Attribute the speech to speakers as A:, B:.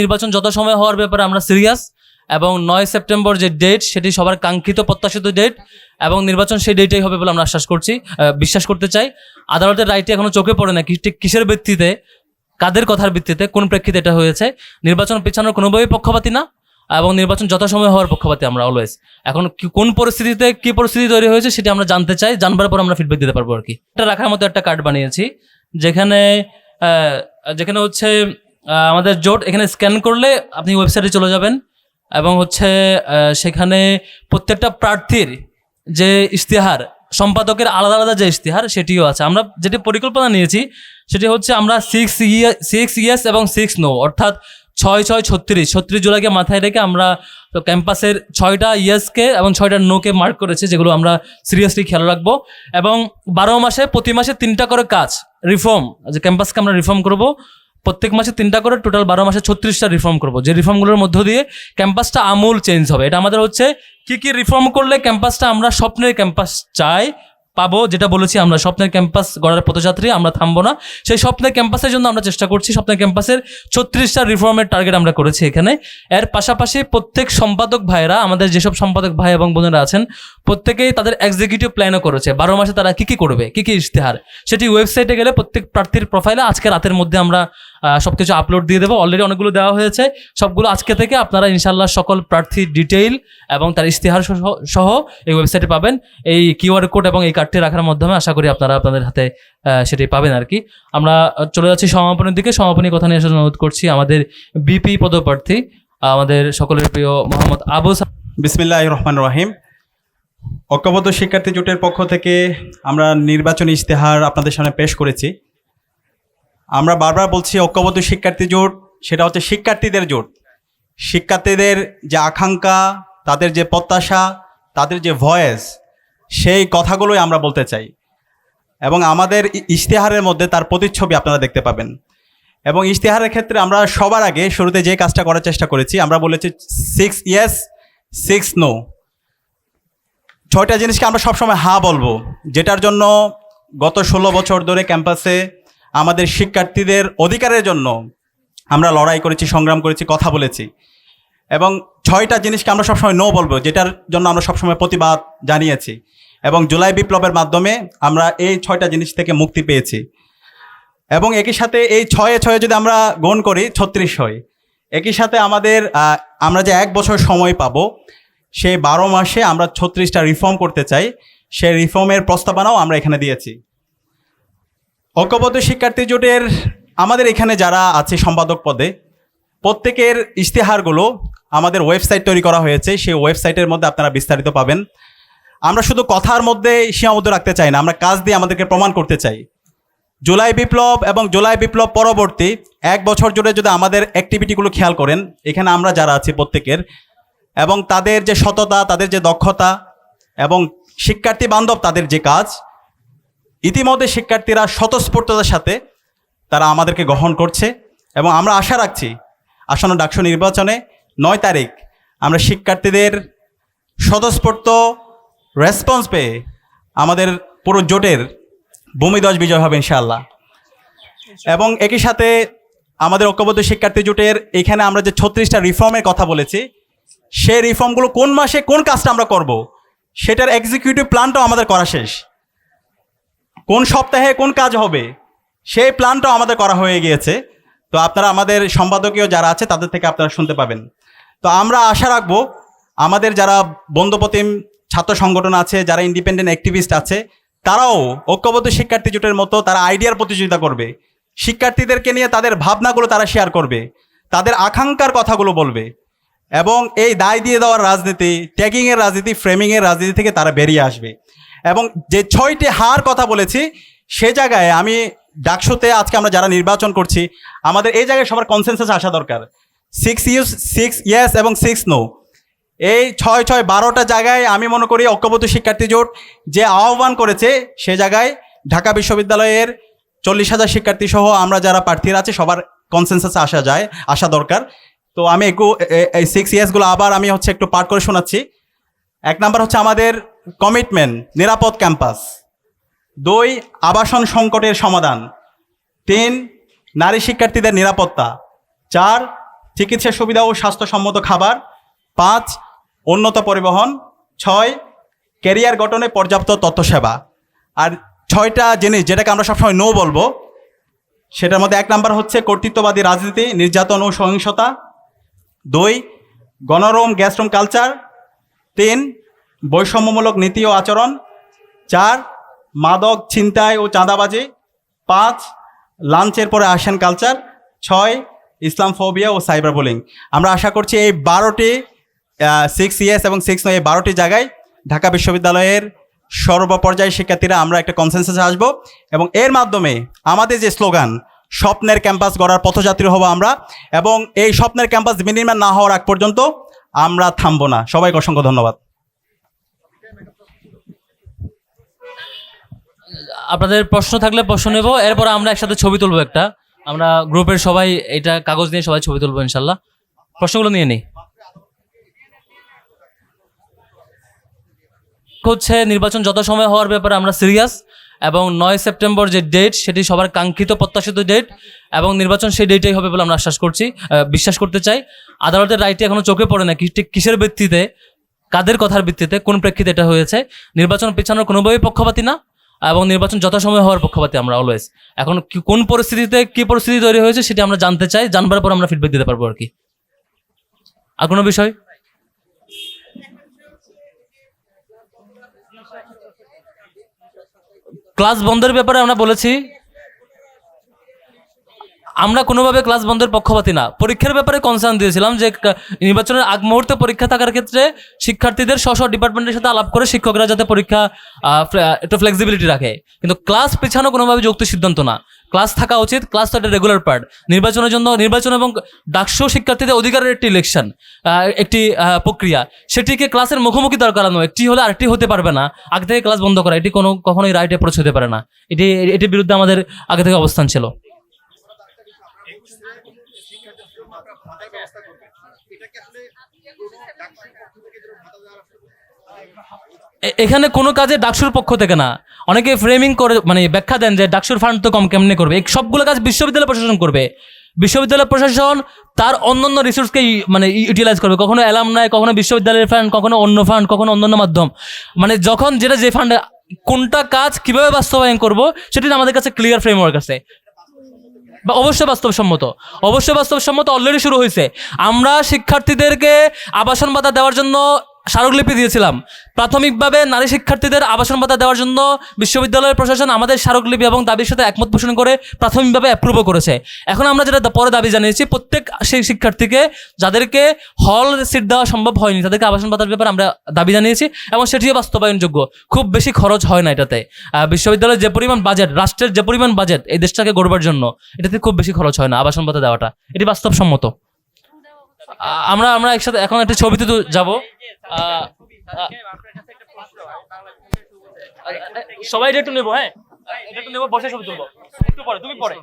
A: নির্বাচন যত সময় হওয়ার ব্যাপারে আমরা সিরিয়াস এবং নয় সেপ্টেম্বর যে ডেট সেটি সবার কাঙ্ক্ষিত প্রত্যাশিত ডেট এবং নির্বাচন সেই ডেটেই হবে বলে আমরা আশ্বাস করছি বিশ্বাস করতে চাই। আদালতের রায়টি এখনও চোখে পড়ে না ঠিক কিসের ভিত্তিতে, কাদের কথার ভিত্তিতে, কোন প্রেক্ষিতে এটা হয়েছে। নির্বাচন পেছানোর কোনোভাবেই পক্ষপাতি না এবং নির্বাচন যথাসময়ে হওয়ার পক্ষপাতি আমরা অলওয়েজ এখন কোন পরিস্থিতিতে কি পরিস্থিতি তৈরি হয়েছে সেটা আমরা জানতে চাই, জানবার পর আমরা ফিডব্যাক দিতে পারব আর কি। এটা রাখার মতো একটা কার্ড বানিয়েছি, যেখানে যেখানে হচ্ছে আমাদের জোট এখানে স্ক্যান করলে আপনি ওয়েবসাইটে চলে যাবেন এবং হচ্ছে সেখানে প্রত্যেকটা প্রার্থীর যে ইশতেহার, সম্পাদকের আলাদা আলাদা যে ইশতেহার, সেটিও আছে। আমরা যেটি পরিকল্পনা নিয়েছি, সেটি হচ্ছে আমরা সিক্স ইয়ে সিক্স ইয়ার্স এবং সিক্স নো অর্থাৎ ছয় ছয়, ছত্রিশ ছত্রিশ জুলাইকে মাথায় রেখে আমরা ক্যাম্পাসের ছয়টা ইয়ার্সকে এবং ছয়টা নোকে মার্ক করেছি, যেগুলো আমরা সিরিয়াসলি খেয়াল রাখব। এবং বারো মাসে, প্রতি মাসে তিনটা করে কাজ রিফর্ম যে ক্যাম্পাসকে আমরা রিফর্ম করব প্রত্যেক মাসে তিনটা করে টোটাল বারো মাসে ছত্রিশটা রিফর্ম করব। যে রিফর্মগুলোর মধ্য দিয়ে ক্যাম্পাসটা আমূল চেঞ্জ হবে। এটা আমাদের হচ্ছে কি কি রিফর্ম করলে ক্যাম্পাসটা আমরা স্বপ্নের ক্যাম্পাস চাই, পাবো, যেটা বলেছি আমরা, স্বপ্নের ক্যাম্পাস গড়ার পথযাত্রী, আমরা থামবো না। সেই স্বপ্নের ক্যাম্পাসের জন্য আমরা চেষ্টা করছি, স্বপ্নের ক্যাম্পাসের ছত্রিশটা রিফর্মের টার্গেট আমরা করেছি এখানে। এর পাশাপাশি প্রত্যেক সম্পাদক ভাইরা আমাদের যেসব সম্পাদক ভাই এবং বোনেরা আছেন, প্রত্যেকেই তাদের এক্সিকিউটিভ প্ল্যানও করেছে। বারো মাসে তারা কি কি করবে, কি কি ইশতেহার? সেটি ওয়েবসাইটে গেলে প্রত্যেক প্রার্থীর প্রোফাইলে আজকে রাতের মধ্যে আমরা আহ, সবকিছু আপলোড দিয়ে দেবো। অলরেডি অনেকগুলো দেওয়া হয়েছে। সবগুলো আজকে থেকে আপনারা ইনশাল্লাহ সকল প্রার্থীর ডিটেইল এবং তার ইশতেহার সহ- এই ওয়েবসাইটে পাবেন। এই কিউআর কোড এবং এই কার্ডটি রাখার মাধ্যমে আশা করি আপনারা আপনাদের হাতে সেটি পাবেন আর কি। আমরা চলে যাচ্ছি সমাপনের দিকে। সমাপনী কথা নিয়ে আসার অনুরোধ করছি আমাদের বিপি পদপ্রার্থী আমাদের সকলের প্রিয় মোহাম্মদ আবু
B: বিসমিল্লাহ রহমান রহিম। ঐক্যবদ্ধ শিক্ষার্থী জোটের পক্ষ থেকে আমরা নির্বাচনী ইশতেহার আপনাদের সামনে পেশ করেছি। আমরা বারবার বলছি ঐক্যবদ্ধ শিক্ষার্থী জোট, সেটা হচ্ছে শিক্ষার্থীদের জোট। শিক্ষার্থীদের যে আকাঙ্ক্ষা, তাদের যে প্রত্যাশা, তাদের যে ভয়েস, সেই কথাগুলোই আমরা বলতে চাই। এবং আমাদের ইশতেহারের মধ্যে তার প্রতিচ্ছবি আপনারা দেখতে পাবেন। এবং ইশতেহারের ক্ষেত্রে আমরা সবার আগে শুরুতে যে কাজটা করার চেষ্টা করেছি, আমরা বলেছি সিক্স ইয়েস সিক্স নো ছয়টা জিনিসকে আমরা সবসময় হা বলব, যেটার জন্য গত ষোলো বছর ধরে ক্যাম্পাসে আমাদের শিক্ষার্থীদের অধিকারের জন্য আমরা লড়াই করেছি, সংগ্রাম করেছি, কথা বলেছি। এবং ছয়টা জিনিসকে আমরা সবসময় নো বলব, যেটার জন্য আমরা সবসময় প্রতিবাদ জানিয়েছি। এবং জুলাই বিপ্লবের মাধ্যমে আমরা এই ছয়টা জিনিস থেকে মুক্তি পেয়েছি। এবং একই সাথে এই ছয়ে ছয়ে যদি আমরা গ্রহণ করি, ছত্রিশ হয় একই সাথে আমাদের আমরা যে এক বছর সময় পাবো, সেই বারো মাসে আমরা ছত্রিশটা রিফর্ম করতে চাই। সেই রিফর্মের প্রস্তাবনাও আমরা এখানে দিয়েছি। ঐক্যবদ্ধ শিক্ষার্থী জোটের আমাদের এখানে যারা আছে সম্পাদক পদে, প্রত্যেকের ইশতেহারগুলো আমাদের ওয়েবসাইট তৈরি করা হয়েছে। সেই ওয়েবসাইটের মধ্যে আপনারা বিস্তারিত পাবেন। আমরা শুধু কথার মধ্যে সীমাবদ্ধ রাখতে চাই না, আমরা কাজ দিয়ে আমাদেরকে প্রমাণ করতে চাই। জুলাই বিপ্লব এবং জুলাই বিপ্লব পরবর্তী এক বছর জুড়ে যদি আমাদের অ্যাক্টিভিটিগুলো খেয়াল করেন, এখানে আমরা যারা আছি প্রত্যেকের, এবং তাদের যে সততা, তাদের যে দক্ষতা, এবং শিক্ষার্থী বান্ধব তাদের যে কাজ ইতিমধ্যে শিক্ষার্থীরা স্বতঃস্ফূর্ততার সাথে তারা আমাদেরকে গ্রহণ করছে এবং আমরা আশা রাখছি আসন্ন ডাকসু নির্বাচনে নয় তারিখ আমরা শিক্ষার্থীদের স্বতঃস্ফূর্ত রেসপন্স পেয়ে আমাদের পুরো জোটের ভূমিদশ বিজয় হবে ইনশাআল্লাহ। এবং একই সাথে আমাদের ঐক্যবদ্ধ শিক্ষার্থী জোটের এখানে আমরা যে ছত্রিশটা রিফর্মের কথা বলেছি, সেই রিফর্মগুলো কোন মাসে কোন কাজটা আমরা করব, সেটার এক্সিকিউটিভ প্ল্যানটাও আমাদের করা শেষ। কোন সপ্তাহে কোন কাজ হবে? সেই প্ল্যানটাও আমাদের করা হয়ে গিয়েছে। তো আপনারা আমাদের সম্পাদকীয় যারা আছে, তাদের থেকে আপনারা শুনতে পাবেন। তো আমরা আশা রাখব, আমাদের যারা বন্ধুপ্রতিম ছাত্র সংগঠন আছে, যারা ইন্ডিপেন্ডেন্ট অ্যাক্টিভিস্ট আছে, তারাও ঐক্যবদ্ধ শিক্ষার্থী জোটের মতো তারা আইডিয়ার প্রতিযোগিতা করবে। শিক্ষার্থীদেরকে নিয়ে তাদের ভাবনাগুলো তারা শেয়ার করবে, তাদের আকাঙ্ক্ষার কথাগুলো বলবে এবং এই দায় দিয়ে দেওয়ার রাজনীতি ট্যাগিংয়ের রাজনীতি ফ্রেমিংয়ের রাজনীতি থেকে তারা বেরিয়ে আসবে। এবং যে ছয়টি হার কথা বলেছি, সে জায়গায় আমি ডাকসুতে আজকে আমরা যারা নির্বাচন করছি, আমাদের এই জায়গায় সবার কনসেন্সাস আসা দরকার। সিক্স ইউস সিক্স ইয়েস এবং সিক্স নো এই ছয় ছয় বারোটা জায়গায় আমি মনে করি ঐক্যবদ্ধ শিক্ষার্থী জোট যে আহ্বান করেছে, সে জায়গায় ঢাকা বিশ্ববিদ্যালয়ের চল্লিশ হাজার শিক্ষার্থী সহ আমরা যারা প্রার্থীরা আছে, সবার কনসেন্সাসে আসা যায়, আসা দরকার। তো আমি একটু সিক্স ইয়ার্সগুলো আবার আমি হচ্ছে একটু পাঠ করে শোনাচ্ছি। এক নাম্বার হচ্ছে আমাদের কমিটমেন্ট নিরাপদ ক্যাম্পাস দুই, আবাসন সংকটের সমাধান। তিন, নারী শিক্ষার্থীদের নিরাপত্তা। চার, চিকিৎসা সুবিধা ও স্বাস্থ্যসম্মত খাবার। পাঁচ, উন্নত পরিবহন। ছয় ক্যারিয়ার গঠনে পর্যাপ্ত তথ্য সেবা আর ছয়টা জিনিস যেটাকে আমরা সবসময় নো বলব, সেটার মধ্যে এক নাম্বার হচ্ছে কর্তৃত্ববাদী রাজনীতি, নির্যাতন ও সহিংসতা। দুই, গণরম, গ্যাসরুম কালচার। তিন, বৈষম্যমূলক নীতি ও আচরণ। চার, মাদক ছিনতাই ও চাঁদাবাজি। পাঁচ, লাঞ্চের পরে আসেন কালচার ছয় ইসলাম ফোবিয়া ও সাইবার বুলিং আমরা আশা করছি এই বারোটি সিক্স ইয়ার্স এবং সিক্স নয় এই বারোটি জায়গায় ঢাকা বিশ্ববিদ্যালয়ের সর্বপর্যায়ের শিক্ষার্থীরা আমরা একটা কনসেন্সাসে আসব এবং এর মাধ্যমে আমাদের যে স্লোগান, স্বপ্নের ক্যাম্পাস গড়ার পথযাত্রী হব আমরা এবং এই স্বপ্নের ক্যাম্পাস বিনির্মাণ না হওয়ার আগ পর্যন্ত আমরা থামবো না। সবাইকে অসংখ্য ধন্যবাদ।
A: আপনাদের প্রশ্ন থাকলে প্রশ্ন নেব, এরপর আমরা একসাথে ছবি তুলবো একটা। আমরা গ্রুপের সবাই এটা কাগজ নিয়ে সবাই ছবি তুলবো ইনশাল্লাহ। প্রশ্নগুলো নিয়ে নিই। হচ্ছে, নির্বাচন যত সময় হওয়ার ব্যাপারে আমরা সিরিয়াস এবং নয় সেপ্টেম্বর যে ডেট সেটি সবার কাঙ্ক্ষিত প্রত্যাশিত ডেট এবং নির্বাচন সেই ডেটেই হবে বলে আমরা আশ্বাস করছি বিশ্বাস করতে চাই। আদালতের রায়টি এখনও চোখে পড়ে না। ঠিক কিসের ভিত্তিতে? কাদের কথার ভিত্তিতে? কোন প্রেক্ষিতে এটা হয়েছে? নির্বাচন পেছানোর কোনোভাবেই পক্ষপাতি না? এবং নির্বাচন যথাসময় হওয়ার পক্ষপাতি আমরা অলওয়েজ এখন কোন পরিস্থিতিতে কি পরিস্থিতি তৈরি হয়েছে সেটা আমরা জানতে চাই। জানবার পর আমরা ফিডব্যাক দিতে পারব আর কি। আর কোনো বিষয়? ক্লাস বন্ধের ব্যাপারে আমরা বলেছি আমরা কোনোভাবে ক্লাস বন্ধের পক্ষপাতী না। পরীক্ষার ব্যাপারে কনসার্ন দিয়েছিলাম যে নির্বাচনের আগ মুহূর্তে পরীক্ষা থাকার ক্ষেত্রে শিক্ষার্থীদের স্ব ডিপার্টমেন্টের সাথে আলাপ করে শিক্ষকরা যাতে পরীক্ষা একটু ফ্লেক্সিবিলিটি রাখে। কিন্তু ক্লাস পেছানো কোনোভাবে যৌক্তিক সিদ্ধান্ত না। ক্লাস থাকা উচিত ক্লাস তো একটা রেগুলার পার্ট নির্বাচনের জন্য, নির্বাচন এবং ডাকসু শিক্ষার্থীদের অধিকারের একটি ইলেকশন একটি প্রক্রিয়া। সেটিকে ক্লাসের মুখোমুখি দরকার নয়। একটি হলে আরেকটি হতে পারবে না। আগে থেকে ক্লাস বন্ধ করা, এটি কোনো কখনোই রাইট অ্যাপ্রোচ হতে পারে না। এটি, এটির বিরুদ্ধে আমাদের আগে থেকে অবস্থান ছিল। এখানে কোনো কাজে ডাকসুর পক্ষ থেকে না। অনেকে ফ্রেমিং করে মানে ব্যাখ্যা দেন যে ডাকসুর ফান্ড তো কম কেমনে করবে। এই সবগুলো কাজ বিশ্ববিদ্যালয় প্রশাসন করবে। বিশ্ববিদ্যালয় প্রশাসন তার অন্য অন্যান্য রিসোর্সকে মানে ইউটিলাইজ করবে। কখনো অ্যালাম নাই কখনো বিশ্ববিদ্যালয়ের ফান্ড কখনো অন্য ফান্ড কখনো অন্যান্য মাধ্যম। মানে যখন যেটা যে ফান্ড কোনটা কাজ কীভাবে বাস্তবায়ন করব, সেটি আমাদের কাছে ক্লিয়ার ফ্রেমওয়ার্ক আছে। বা অবশ্যই বাস্তবসম্মত। অবশ্যই বাস্তবসম্মত অলরেডি শুরু হয়েছে। আমরা শিক্ষার্থীদেরকে আবাসন ভাতা দেওয়ার জন্য স্মারকলিপি দিয়েছিলাম। প্রাথমিকভাবে নারী শিক্ষার্থীদের আবাসন ভাতা দেওয়ার জন্য বিশ্ববিদ্যালয়ের প্রশাসন আমাদের স্মারকলিপি এবং দাবির সাথে একমত পোষণ করে প্রাথমিকভাবে অ্যাপ্রুভও করেছে। এখন আমরা যেটা পরে দাবি জানিয়েছি, প্রত্যেক সেই শিক্ষার্থীকে যাদেরকে হল সিট দেওয়া সম্ভব হয়নি, তাদেরকে আবাসন ভাতার ব্যাপারে আমরা দাবি জানিয়েছি এবং সেটিও বাস্তবায়নযোগ্য। খুব বেশি খরচ হয় না এটাতে। বিশ্ববিদ্যালয়ের যে পরিমাণ বাজেট রাষ্ট্রের যে পরিমাণ বাজেট এই দেশটাকে গড়বার জন্য এটাতে খুব বেশি খরচ হয় না আবাসন ভাতা দেওয়াটা। এটি বাস্তবসম্মত। আমরা আমরা একসাথে এখন একটা ছবিতে তো যাব। সবাই এটা একটু নেব হ্যাঁ? এটা একটু নেব, বসে ছবি তুলবো। একটু পরে, তুমি পরে।